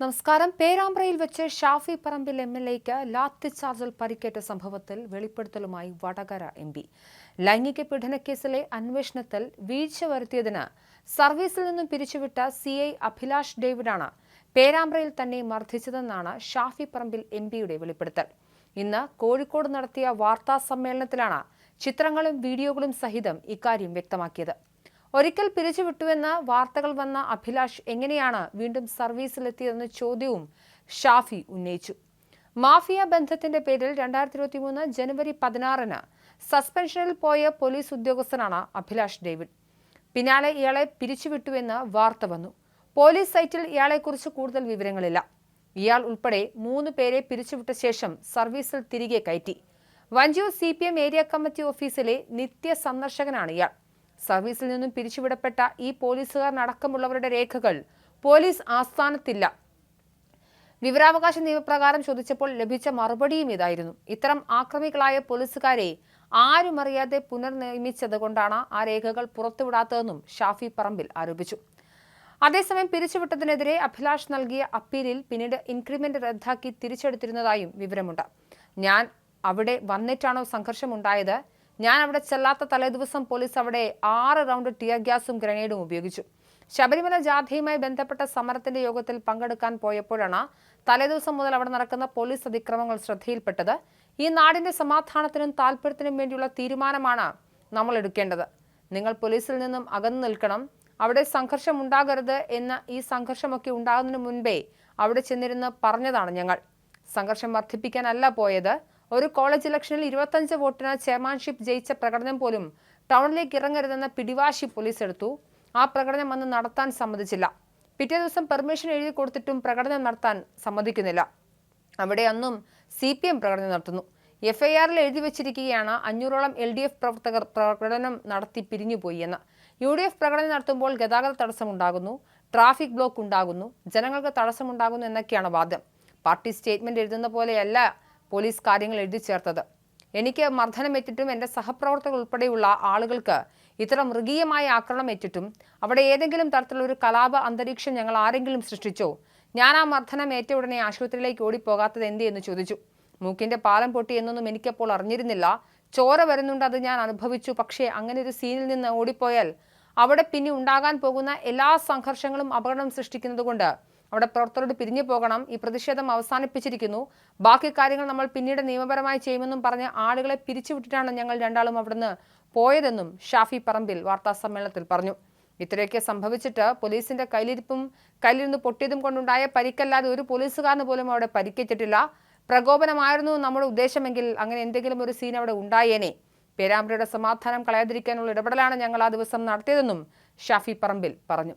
നമസ്കാരം. പേരാമ്പ്രയിൽ വെച്ച് Shafi Parambil M L എക്ക് ലാത്തിച്ചാർജിൽ പരിക്കേറ്റ സംഭവത്തിൽ വെളിപ്പെടുത്തലുമായി വടകര എം പി. ലൈംഗിക പീഡനക്കേസിലെ അന്വേഷണത്തിൽ വീഴ്ച വരുത്തിയതിന് സർവീസിൽ നിന്നും പിരിച്ചുവിട്ട സി ഐ അഭിലാഷ് ഡേവിഡാണ് പേരാമ്പ്രയിൽ തന്നെ മർദ്ദിച്ചതെന്നാണ് ഷാഫി പറമ്പിൽ എം പിയുടെ വെളിപ്പെടുത്തൽ. ഇന്ന് കോഴിക്കോട് നടത്തിയ വാർത്താ സമ്മേളനത്തിലാണ് ചിത്രങ്ങളും വീഡിയോകളും സഹിതം ഇക്കാര്യം വ്യക്തമാക്കിയത്. ഒരിക്കൽ പിരിച്ചുവിട്ടുവെന്ന് വാർത്തകൾ വന്ന അഭിലാഷ് എങ്ങനെയാണ് വീണ്ടും സർവീസിലെത്തിയതെന്ന ചോദ്യവും ഷാഫി ഉന്നയിച്ചു. മാഫിയ ബന്ധത്തിന്റെ പേരിൽ രണ്ടായിരത്തി ഇരുപത്തി മൂന്ന് ജനുവരി പതിനാറിന് സസ്പെൻഷനിൽ പോയ പോലീസ് ഉദ്യോഗസ്ഥനാണ് അഭിലാഷ് ഡേവിഡ്. പിന്നാലെ ഇയാളെ പിരിച്ചുവിട്ടുവെന്ന് വാർത്ത വന്നു. പോലീസ് സൈറ്റിൽ ഇയാളെക്കുറിച്ച് കൂടുതൽ വിവരങ്ങളില്ല. ഇയാൾ ഉൾപ്പെടെ മൂന്ന് പേരെ പിരിച്ചുവിട്ട ശേഷം സർവീസിൽ തിരികെ കയറ്റി. വഞ്ചൂർ സി ഏരിയ കമ്മിറ്റി ഓഫീസിലെ നിത്യ സന്ദർശകനാണ് ഇയാൾ. സർവീസിൽ നിന്നും പിരിച്ചുവിടപ്പെട്ട ഈ പോലീസുകാരനടക്കമുള്ളവരുടെ രേഖകൾ പോലീസ് ആസ്ഥാനത്തില്ല. വിവരാവകാശ നിയമപ്രകാരം ചോദിച്ചപ്പോൾ ലഭിച്ച മറുപടിയും ഇതായിരുന്നു. ഇത്തരം ആക്രമികളായ പോലീസുകാരെ ആരും അറിയാതെ പുനർനിയമിച്ചത് കൊണ്ടാണ് ആ രേഖകൾ പുറത്തുവിടാത്തതെന്നും ഷാഫി പറമ്പിൽ ആരോപിച്ചു. അതേസമയം പിരിച്ചുവിട്ടതിനെതിരെ അഭിലാഷ് നൽകിയ അപ്പീലിൽ പിന്നീട് ഇൻക്രിമെന്റ് റദ്ദാക്കി തിരിച്ചെടുത്തിരുന്നതായും വിവരമുണ്ട്. ഞാൻ അവിടെ വന്നിട്ടാണോ സംഘർഷമുണ്ടായത്? ഞാൻ അവിടെ ചെല്ലാത്ത തലേദിവസം പോലീസ് അവിടെ ആറ് റൗണ്ട് ടിയർ ഗ്യാസും ഗ്രനേഡും ഉപയോഗിച്ചു. ശബരിമല ജാഥയുമായി ബന്ധപ്പെട്ട സമരത്തിന്റെ യോഗത്തിൽ പങ്കെടുക്കാൻ പോയപ്പോഴാണ് തലേദിവസം മുതൽ അവിടെ നടക്കുന്ന പോലീസ് അതിക്രമങ്ങൾ ശ്രദ്ധയിൽപ്പെട്ടത്. ഈ നാടിന്റെ സമാധാനത്തിനും താല്പര്യത്തിനും വേണ്ടിയുള്ള തീരുമാനമാണ് നമ്മൾ എടുക്കേണ്ടത്. നിങ്ങൾ പോലീസിൽ നിന്നും അകന്നു നിൽക്കണം. അവിടെ സംഘർഷം ഉണ്ടാകരുത് എന്ന ഈ സംഘർഷമൊക്കെ ഉണ്ടാകുന്നതിന് മുൻപേ അവിടെ ചെന്നിരുന്ന് പറഞ്ഞതാണ് ഞങ്ങൾ. സംഘർഷം വർദ്ധിപ്പിക്കാനല്ല പോയത്. ഒരു കോളേജ് ഇലക്ഷനിൽ ഇരുപത്തഞ്ച് വോട്ടിന് ചെയർമാൻഷിപ്പ് ജയിച്ച പ്രകടനം പോലും ടൗണിലേക്ക് ഇറങ്ങരുതെന്ന പിടിവാശി പോലീസ് എടുത്തു. ആ പ്രകടനം അന്ന് നടത്താൻ സമ്മതിച്ചില്ല. പിറ്റേ ദിവസം പെർമിഷൻ എഴുതി കൊടുത്തിട്ടും പ്രകടനം നടത്താൻ സമ്മതിക്കുന്നില്ല. അവിടെ അന്നും സി പി എം പ്രകടനം നടത്തുന്നു. എഫ് ഐ ആറിൽ എഴുതി വെച്ചിരിക്കുകയാണ് അഞ്ഞൂറോളം എൽ ഡി എഫ് പ്രവർത്തകർ പ്രകടനം നടത്തി പിരിഞ്ഞുപോയി എന്ന്. യു ഡി എഫ് പ്രകടനം നടത്തുമ്പോൾ ഗതാഗത തടസ്സമുണ്ടാകുന്നു ട്രാഫിക് ബ്ലോക്ക് ഉണ്ടാകുന്നു. ജനങ്ങൾക്ക് തടസ്സമുണ്ടാകുന്നു എന്നൊക്കെയാണ് വാദം. പാർട്ടി സ്റ്റേറ്റ്മെന്റ് എഴുതുന്ന പോലെയല്ല പോലീസ് കാര്യങ്ങൾ എഴുതി ചേർത്തത്. എനിക്ക് മർദ്ദനമേറ്റിട്ടും എന്റെ സഹപ്രവർത്തകർ ഉൾപ്പെടെയുള്ള ആളുകൾക്ക് ഇത്ര മൃഗീയമായ ആക്രമണം ഏറ്റിട്ടും അവിടെ ഏതെങ്കിലും തരത്തിലുള്ള ഒരു കലാപ അന്തരീക്ഷം ഞങ്ങൾ ആരെങ്കിലും സൃഷ്ടിച്ചോ? ഞാൻ ആ മർദ്ദനം ഏറ്റ ഉടനെ ആശുപത്രിയിലേക്ക് ഓടിപ്പോകാത്തത് എന്ത് എന്ന് ചോദിച്ചു. മൂക്കിന്റെ പാലം പൊട്ടി എന്നൊന്നും എനിക്കപ്പോൾ അറിഞ്ഞിരുന്നില്ല. ചോര വരുന്നുണ്ട് അത് ഞാൻ അനുഭവിച്ചു. പക്ഷേ അങ്ങനെ ഒരു സീനിൽ നിന്ന് ഓടിപ്പോയാൽ അവിടെ പിന്നെ ഉണ്ടാകാൻ പോകുന്ന എല്ലാ സംഘർഷങ്ങളും അപകടം സൃഷ്ടിക്കുന്നത് കൊണ്ട് അവിടെ പ്രവർത്തകരോട് പിരിഞ്ഞു പോകണം. ഈ പ്രതിഷേധം അവസാനിപ്പിച്ചിരിക്കുന്നു. ബാക്കി കാര്യങ്ങൾ നമ്മൾ പിന്നീട് നിയമപരമായി ചെയ്യുമെന്നും പറഞ്ഞ് ആളുകളെ പിരിച്ചുവിട്ടിട്ടാണ് ഞങ്ങൾ രണ്ടാളും അവിടുന്ന് പോയതെന്നും ഷാഫി പറമ്പിൽ വാർത്താ സമ്മേളനത്തിൽ പറഞ്ഞു. ഇത്രയൊക്കെ സംഭവിച്ചിട്ട് പോലീസിന്റെ കയ്യിലിരിപ്പും കയ്യിലിരുന്ന് പൊട്ടിയതും കൊണ്ടുണ്ടായ പരിക്കല്ലാതെ ഒരു പോലീസുകാരന് പോലും അവിടെ പരിക്കേറ്റിട്ടില്ല. പ്രകോപനമായിരുന്നു നമ്മുടെ ഉദ്ദേശമെങ്കിൽ അങ്ങനെ എന്തെങ്കിലും ഒരു സീൻ അവിടെ ഉണ്ടായേനെ. പേരാമ്പ്രയുടെ സമാധാനം കളയാതിരിക്കാനുള്ള ഇടപെടലാണ് ഞങ്ങൾ ആ ദിവസം നടത്തിയതെന്നും ഷാഫി പറമ്പിൽ പറഞ്ഞു.